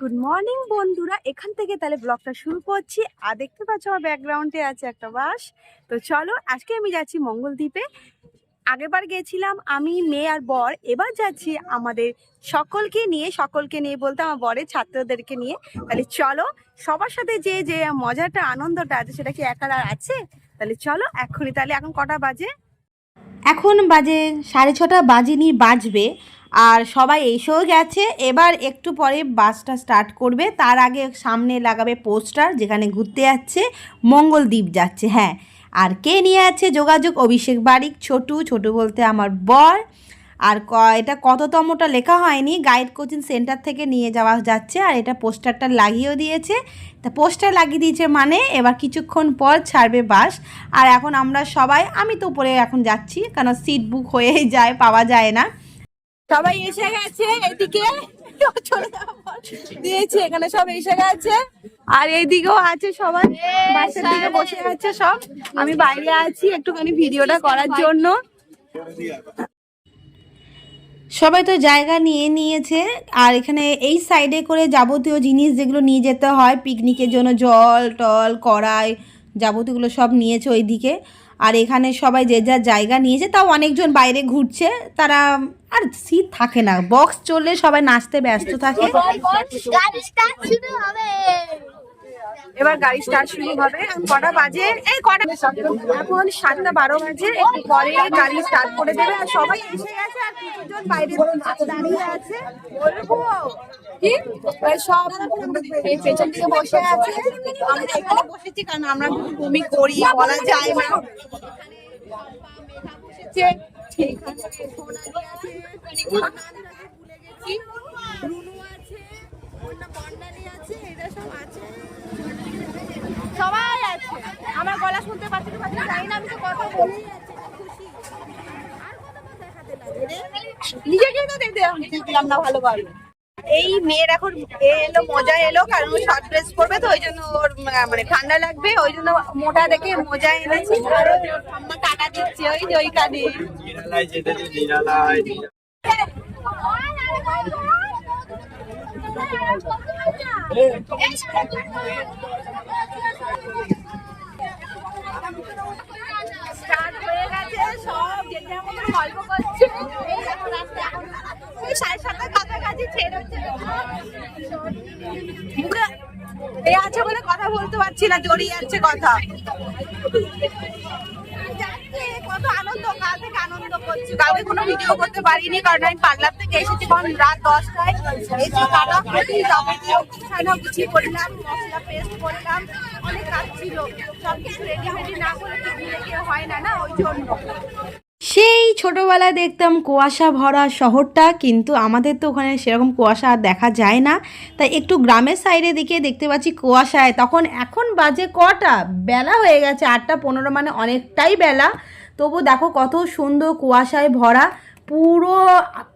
Good morning বন্ধুরা। এখান থেকে তাহলে ব্লগটা শুরু করছি। আর দেখতে পাচ্ছ আমার ব্যাকগ্রাউন্ডে আছে একটা বাস। তো চলো, আজকে আমি যাচ্ছি মঙ্গলদ্বীপে। আগেরবার গেছিলাম আমি, মেয়ে আর বর। এবার যাচ্ছি আমাদের সকলকে নিয়ে সকলকে নিয়ে বলতে আমার বরের ছাত্রদেরকে নিয়ে। তাহলে চলো, সবার সাথে যে যে মজাটা, আনন্দটা আছে, সেটা কি একার আছে? তাহলে চলো, এক্ষুনি তাহলে এখন কটা বাজে? এখন বাজে সাড়ে ছটা, বাজিনি বাজবে। আর সবাই এসেও গেছে। এবার একটু পরে বাসটা স্টার্ট করবে। তার আগে সামনে লাগাবে পোস্টার যেখানে ঘুরতে যাচ্ছে। মঙ্গলদ্বীপ যাচ্ছে হ্যাঁ। আর কে নিয়ে আছে যোগাযোগ? অভিষেক বাড়ি ছোটু ছোটু বলতে আমার বর। আর এটা কততমটা লেখা হয়নি গাইড কোচিং সেন্টার থেকে নিয়ে যাওয়া যাচ্ছে আর এটা পোস্টারটা লাগিয়েও দিয়েছে। তা পোস্টার লাগিয়ে দিয়েছে মানে এবার কিছুক্ষণ পর ছাড়বে বাস। আর এখন আমরা সবাই, আমি তো উপরে এখন যাচ্ছি কারণ সিট বুক হয়েই যায়, পাওয়া যায় না। সবাই এসে গেছে এদিকে। দিয়েছে, এখানে সব এসে গেছে। আর এইদিকেও আছে সবাই। বাসের দিকে বসে আছে সব। আমি বাইরে আছি একটুখানি ভিডিওটা করার জন্য। সবাই তো জায়গা নিয়ে নিয়েছে। আর এখানে এই সাইডে করে যাবতীয় জিনিস যেগুলো নিয়ে যেতে হয় পিকনিকের জন্য জল, টল, কড়াই যাবতীয়গুলো সব নিয়েছে ওইদিকে। আর এখানে সবাই যে যার জায়গা নিয়েছে, তাও অনেকজন বাইরে ঘুরছে। তারা, আর সিট থাকে না। বক্স চললে সবাই নাচতে ব্যস্ত থাকে। এবার গাড়ি স্টার্ট শুরু হবে কটা বাজে এই কটা এখন সাতটা বারো বাজে একটু পরে গাড়ি স্টার্ট করে দেবে আর সবাই এসে গেছে আর কিছুজন বাইরে দাঁড়িয়ে আছে বলব সব পেছন দিকে বসে আছে আমরা এখানে বসেছি বলা যায় না সবাই আছে। আমার গলা শুনতে পাচ্ছি না জানি না আমি তো কথা আর দেখতে দেখলাম না ভালোভাবে এই মেয়ের এখন এলো, মজা এলো, কারণ শর্ট ড্রেস পরবে তো, ওই জন্য ওর মানে ঠান্ডা লাগবে, ওই জন্য মোটা দেখে মজা এনেছি। আম্মা টাকা দিচ্ছে, ওই যে ওই কানে এই এ আছে বলে কথা বলতে পারছি না জড়িয়ে যাচ্ছে কথা যাচ্ছে, কত আনন্দ কাল থেকে আনন্দ করছি কালকে কোনো ভিডিও করতে পারিনি, কারণ আমি পার্লার থেকে এসেছি তখন রাত দশটায়। এসে কাটাকুটি যাবতীয় গুছানো গুছি করলাম, মশলা পেস্ট করলাম, অনেক কাজ ছিল। সব কিছু রেডি ফেডি না করে পিকনিকে গিয়ে হয় না না, ওই জন্য। সেই ছোটোবেলায় দেখতাম কুয়াশা ভরা শহরটা, কিন্তু আমাদের তো ওখানে সেরকম কুয়াশা আর দেখা যায় না। তাই একটু গ্রামের সাইডে দিকে দেখতে পাচ্ছি কুয়াশায়। তখন এখন বাজে কটা? বেলা হয়ে গেছে, আটটা পনেরো মানে অনেকটাই বেলা। তবু দেখো কত সুন্দর কুয়াশায় ভরা, পুরো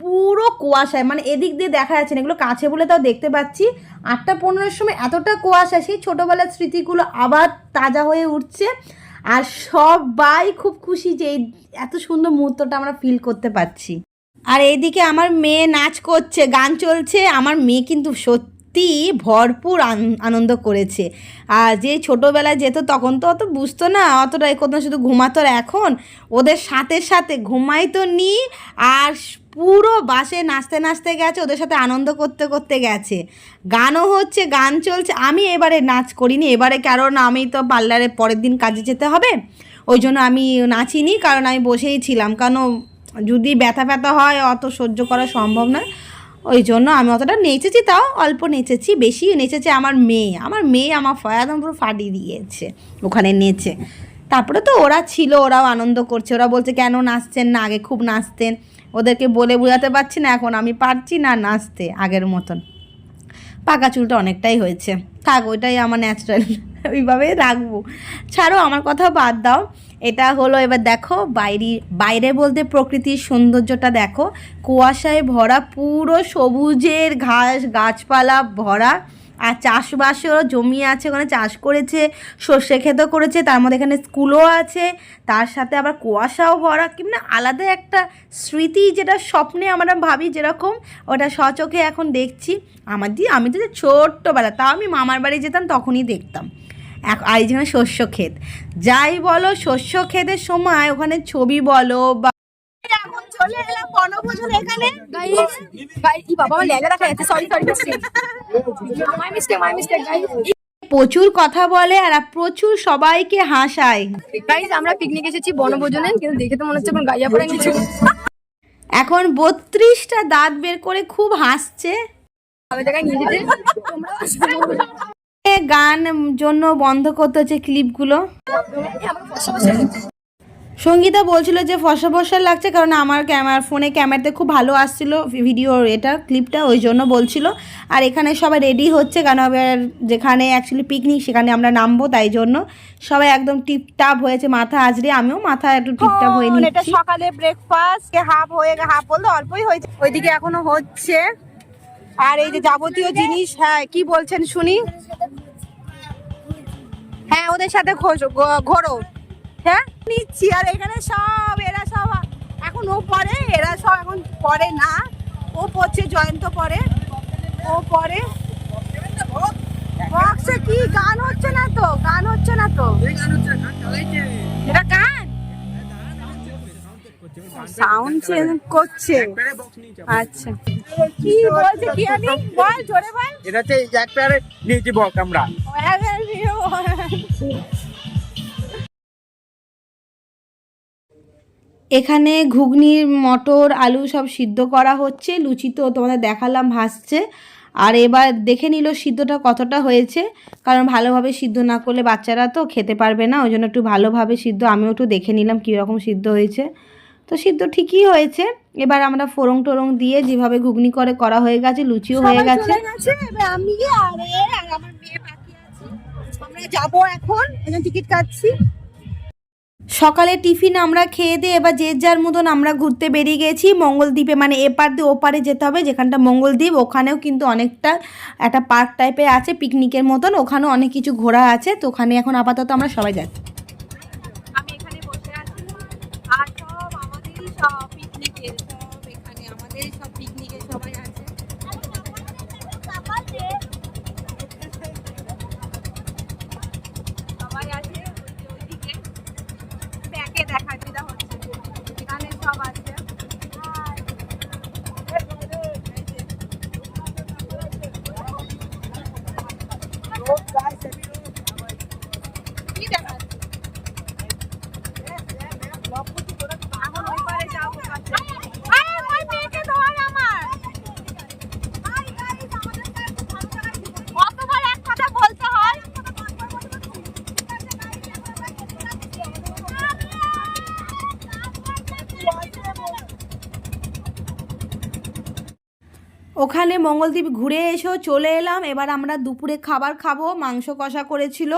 পুরো কুয়াশায় মানে এদিক দিয়ে দেখা যাচ্ছে না, এগুলো কাছে বলে তাও দেখতে পাচ্ছি। আটটা পনেরোর সময় এতটা কুয়াশা, সেই ছোটোবেলার স্মৃতিগুলো আবার তাজা হয়ে উঠছে। আর সবাই খুব খুশি যে এই এত সুন্দর মুহূর্তটা আমরা ফিল করতে পারছি। আর এইদিকে আমার মেয়ে নাচ করছে, গান চলছে, আমার মেয়ে কিন্তু সত্যি ভরপুর আনন্দ করেছে। আর যে ছোটোবেলায় যেত তখন তো অত বুঝতো না অতটা এ না, শুধু ঘুমাতো এখন ওদের সাথে সাথে ঘুমাইতো নি আর পুরো বাসে নাচতে নাচতে গেছে ওদের সাথে আনন্দ করতে করতে গেছে। গানও হচ্ছে গান চলছে আমি এবারে নাচ করিনি এবারে কারণ আমি তো পার্লারে পরের দিন কাজে যেতে হবে ওই জন্য আমি নাচিনি কারণ আমি বসেই ছিলাম। কারণ যদি ব্যথা ব্যথা হয় অত সহ্য করা সম্ভব নয়। ওই জন্য আমি অতটা নেচেছি, তাও অল্প নেচেছি বেশি নেচেছে। আমার মেয়ে আমার মেয়ে আমার ফয়াদম পুরো ফাটিয়ে দিয়েছে, ওখানে নেচে। তারপরে তো ওরা ছিল, ওরাও আনন্দ করছে, ওরা বলছে, কেন নাচছেন না? আগে খুব নাচতেন। ওদেরকে বলে বোঝাতে পারছি না, এখন আমি পারছি না নাচতে আগের মতন। পাকা চুলটা অনেকটাই হয়েছে। থাক, ওইটাই আমার ন্যাচারাল ওইভাবেই রাখব। ছাড়ো, আমার কথা বাদ দাও। এটা হলো, এবার দেখো, বাইরে বাইরে বলতে প্রকৃতির সৌন্দর্যটা দেখো। কুয়াশায় ভরা পুরো সবুজের ঘাস, গাছপালা ভরা। আর চাষবাসেরও জমি আছে, ওখানে চাষ করেছে, সর্ষে ক্ষেতও করেছে, তার মধ্যে এখানে স্কুলও আছে, তার সাথে আবার কুয়াশাও ভরা। কি মানে আলাদা একটা স্মৃতি যেটা স্বপ্নে আমরা ভাবি যেরকম, ওটা সচোখে এখন দেখছি। আমার দিয়ে আমি তো যে ছোট্টবেলা, তাও আমি মামার বাড়ি যেতাম, তখনই দেখতাম। আর এই যেখানে শস্য ক্ষেত। যাই বলো শস্য ক্ষেতের সময় ওখানে ছবি বলো বা এখন চলে এলাম বনভোজন এখানে। গাইস গাইস ই বাবা আমার লেগা যাচ্ছে। Sorry sorry my mistake my mistake প্রচুর কথা বলে আর প্রচুর সবাইকে হাসায়। আমরা পিকনিক এসেছি বনভোজনে কিন্তু দেখে তো মনে হচ্ছে গাইয়া পড়ে গেছে। এখন বত্রিশটা দাঁত বের করে খুব হাসছে। জায়গায় নিয়ে যেতে। তোমরা এ গান জন্য বন্ধ করতে হচ্ছে ক্লিপগুলো। সঙ্গীতা বলছিল যে ফসা ফসা লাগছে কারণ আমার ক্যামেরা ফোনে ক্যামেরাতে খুব ভালো আসছিল ভিডিও এটা ক্লিপটা ওই জন্য বলছিল। আর এখানে সবাই রেডি হচ্ছে কারণ আবার যেখানে অ্যাকচুয়ালি পিকনিক সেখানে আমরা নামবো তাই জন্য সবাই একদম টিপটাপ হয়েছে মাথা আজরে আমিও মাথা একটু টিপটাপ হয়ে এটা সকালে ব্রেকফাস্ট কে হাফ হয়ে হাফ বলতে অল্পই হয়েছে। ওইদিকে এখনও হচ্ছে। আর এই যে যাবতীয় জিনিস হ্যাঁ কি বলছেন শুনি? হ্যাঁ ওদের সাথে ঘোরো। হ্যাঁ? নিচ্ছি আর এখানে সব এরা সব এখন ও পরে এরা সব এখন পরে না। ও পড়ছে জয়ন্ত পরে ও পরে বক্সে কি? গান হচ্ছে না তো? গান হচ্ছে না তো? এটা সাউন্ড চেঞ্জ করছে। আচ্ছা। কি বলছে কি আমি বল জোরে বল। এটা হচ্ছে এক পেয়ারে নিয়েছি বক আমরা। এখানে ঘুগনির মটর আলু সব সিদ্ধ করা হচ্ছে। লুচি তো তোমাদের দেখালাম ভাসছে আর এবার দেখে নিল সিদ্ধটা কতটা হয়েছে। কারণ ভালোভাবে সিদ্ধ না করলে বাচ্চারা তো খেতে পারবে না। ওই জন্য একটু ভালোভাবে সিদ্ধ। আমিও একটু দেখে নিলাম কীরকম সিদ্ধ হয়েছে। তো সিদ্ধ ঠিকই হয়েছে। এবার আমরা ফোরং টোরং দিয়ে যেভাবে ঘুগনি করে করা হয়ে গেছে লুচিও হয়ে গেছে। আমি আর আর আমার মেয়ে বাকি আছে। আমরা যাব এখন এখানে টিকিট কাটছি। সকালে টিফিন আমরা খেয়ে দিয়ে এবার যে যার মতন আমরা ঘুরতে বেরিয়ে গেছি মঙ্গলদ্বীপে মানে এপার দিয়ে ওপারে যেতে হবে যেখানটা মঙ্গলদ্বীপ ওখানেও কিন্তু অনেকটা একটা পার্ক টাইপের আছে পিকনিকের মতন ওখানেও অনেক কিছু ঘোরা আছে তো ওখানে এখন আপাতত আমরা সবাই যাচ্ছি আমি এখানে বসে আছি আর সব আমাদেরই সব পিকনিকের সব এখানে আমাদেরই সব পিকনিকে সবাই আছে। সবাই আছে ওই যে ওইদিকে ব্যাকে দেখা যেটা হচ্ছে এখানে সব আছে কি দেখাচ্ছে এখন ওই পারে যাব আরে ওই মেয়েকে ধর আমার কতবার এক কথা বলতে হয় ওখানে মঙ্গলদ্বীপ ঘুরে এসেও চলে এলাম। এবার আমরা দুপুরে খাবার খাব। মাংস কষা করেছিল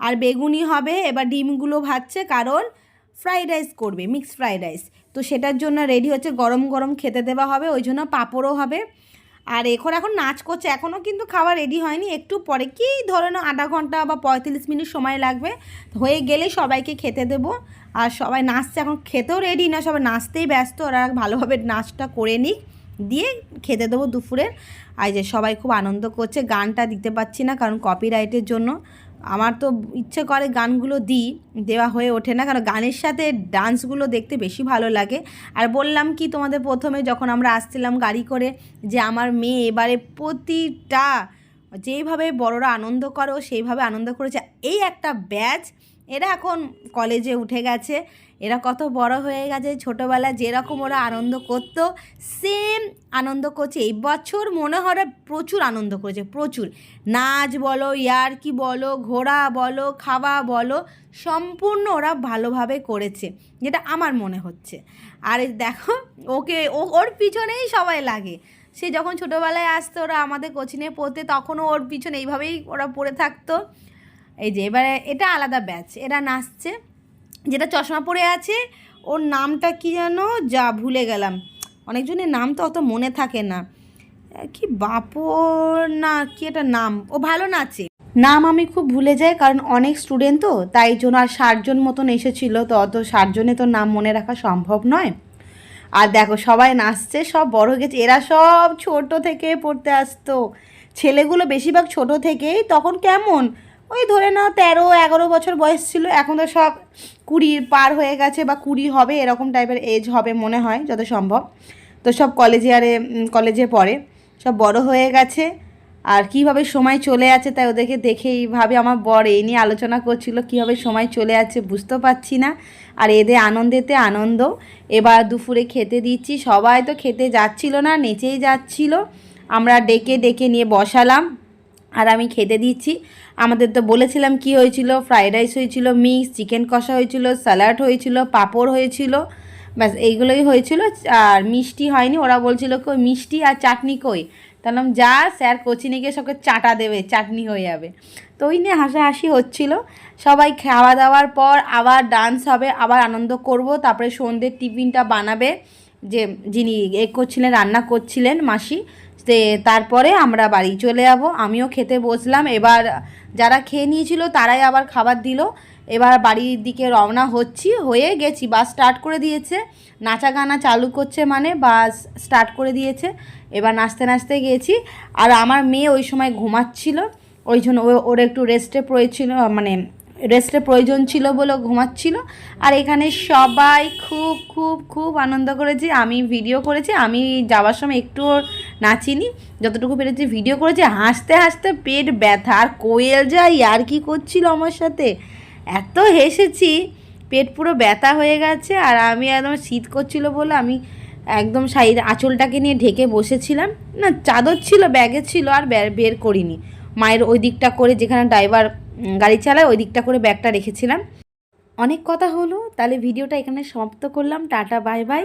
আর বেগুনি হবে। এবার ডিমগুলো ভাজছে কারণ ফ্রাইড রাইস করবে মিক্স ফ্রাইড রাইস তো সেটার জন্য রেডি হচ্ছে গরম গরম খেতে দেওয়া হবে। ওই জন্য পাঁপড়ও হবে। আর এখন এখন নাচ করছে। এখনও কিন্তু খাবার রেডি হয়নি। একটু পরে কি ধরে না আধা ঘণ্টা বা পঁয়তাল্লিশ মিনিট সময় লাগবে? হয়ে গেলে সবাইকে খেতে দেবো। আর সবাই নাচছে। এখন খেতেও রেডি না। সবাই নাচতেই ব্যস্ত। ওরা ভালোভাবে নাচটা করে নিক। দিয়ে খেতে দেবো দুপুরে আর যে সবাই খুব আনন্দ করছে, গানটা দিতে পারছি না কারণ কপিরাইটের জন্য। আমার তো ইচ্ছে করে গানগুলো দিই, দেওয়া হয়ে ওঠে না কারণ গানের সাথে ডান্সগুলো দেখতে বেশি ভালো লাগে। আর বললাম কি তোমাদের প্রথমে যখন আমরা আসছিলাম গাড়ি করে যে আমার মেয়ে এবারে প্রতিটা যেইভাবে বড়রা আনন্দ করো সেইভাবে আনন্দ করেছে। এই একটা ব্যাচ এরা এখন কলেজে উঠে গেছে। এরা কত বড় হয়ে গেছে। ছোটোবেলায় যেরকম ওরা আনন্দ করতো সেম আনন্দ করছে। এই বছর মনে হয় প্রচুর আনন্দ করেছে, প্রচুর। নাচ বলো, ইয়ারকি বলো ঘোরা বলো, খাওয়া বলো, সম্পূর্ণ ওরা ভালোভাবে করেছে, যেটা আমার মনে হচ্ছে। আর দেখো, ওকে, ও, ওর পিছনেই সবাই লাগে। সে যখন ছোটোবেলায় আসতো, ওরা আমাদের কোচিনে পড়তে, তখনও ওর পিছনে এইভাবেই ওরা পড়ে থাকতো। এই যে, এবারে এটা আলাদা ব্যাচ। এরা নাচছে। যেটা চশমা পরে আছে, ওর নামটা কি যেন যা ভুলে গেলাম। অনেকজনের নাম তো অত মনে থাকে না। কি বাপর! না, কি এটা নাম? ও ভালো নাচে। নাম আমি খুব ভুলে যাই, কারণ অনেক স্টুডেন্ট তো, তাই জন্য আর ষাটজন মতন এসেছিল, তো অত ষাটজনে তো নাম মনে রাখা সম্ভব নয়। আর দেখো, সবাই নাচছে, সব বড় গেছে। এরা সব ছোট থেকে পড়তে আসতো। ছেলেগুলো বেশিরভাগ ছোট থেকেই, তখন কেমন? ওই ধরে নাও তেরো, এগারো বছর বয়স ছিল, এখন তো সব কুড়ির পার হয়ে গেছে বা কুড়ি হবে, এরকম টাইপের এজ হবে মনে হয় যত সম্ভব। তো সব কলেজে আরে কলেজে পড়ে সব বড় হয়ে গেছে। আর কীভাবে সময় চলে আছে তাই ওদেরকে দেখে এইভাবে আমার বর এই নিয়ে আলোচনা করছিল, কীভাবে সময় চলে আছে বুঝতে পারছি না। আর এদের আনন্দেতে আনন্দ। এবার দুপুরে খেতে দিচ্ছি, সবাই তো খেতে যাচ্ছিল না, নেচেই যাচ্ছিল। আমরা ডেকে ডেকে নিয়ে বসালাম। আর আমি খেতে দিচ্ছি। আমাদের তো বলেছিলাম কি হয়েছিল? ফ্রাইড রাইস হয়েছিল, মিক্স, চিকেন কষা হয়েছিল, স্যালাড হয়েছিল, পাঁপড় হয়েছিল, ব্যাস, এইগুলোই হয়েছিল। আর মিষ্টি হয়নি, ওরা বলছিল কই, মিষ্টি আর চাটনি কই? তাহলে যা, স্যার কোচিনে গিয়ে সবকে চাটা দেবে, চাটনি হয়ে যাবে। তো ওই নিয়ে হাসাহাসি হচ্ছিল। সবাই খাওয়া দাওয়ার পর আবার ডান্স হবে, আবার আনন্দ করব। তারপরে সন্ধ্যের টিফিনটা বানাবে যে যিনি এ করছিলেন, রান্না করছিলেন মাসি। তে তারপরে আমরা বাড়ি চলে যাব। আমিও খেতে বসলাম। এবার যারা খেয়ে নিয়েছিল তারাই আবার খাবার দিল। এবার বাড়ির দিকে রওনা হচ্ছি। হয়ে গেছি। বাস স্টার্ট করে দিয়েছে। নাচা গানা চালু করছে মানে বাস স্টার্ট করে দিয়েছে। এবার নাচতে নাচতে গেছি। আর আমার মেয়ে ওই সময় ঘুমাচ্ছিল। ওই জন্য ওর একটু রেস্টে প্রয়োজন মানে রেস্টের প্রয়োজন ছিল বলে ঘুমাচ্ছিল। আর এখানে সবাই খুব খুব খুব আনন্দ করেছে। আমি ভিডিও করেছি। আমি যাওয়ার সময় একটু নাচিনি। যতটুকু পেরেছি ভিডিও করেছি। হাসতে হাসতে পেট ব্যথা। আর কোয়েল যা আর কি করছিল আমার সাথে? এত হেসেছি, পেট পুরো ব্যথা হয়ে গেছে। আর আমি একদম শীত করছিল বলে আমি একদম শাড়ির আঁচলটাকে নিয়ে ঢেকে বসেছিলাম। না, চাদর ছিল, ব্যাগে ছিল, আর বের- করিনি। মায়ের ওই দিকটা করে যেখানে ড্রাইভার গাড়ি চালায়, ওই দিকটা করে ব্যাগটা রেখেছিলাম। অনেক কথা হলো, তাহলে ভিডিওটা এখানে সমাপ্ত করলাম। Ta-ta, bye bye.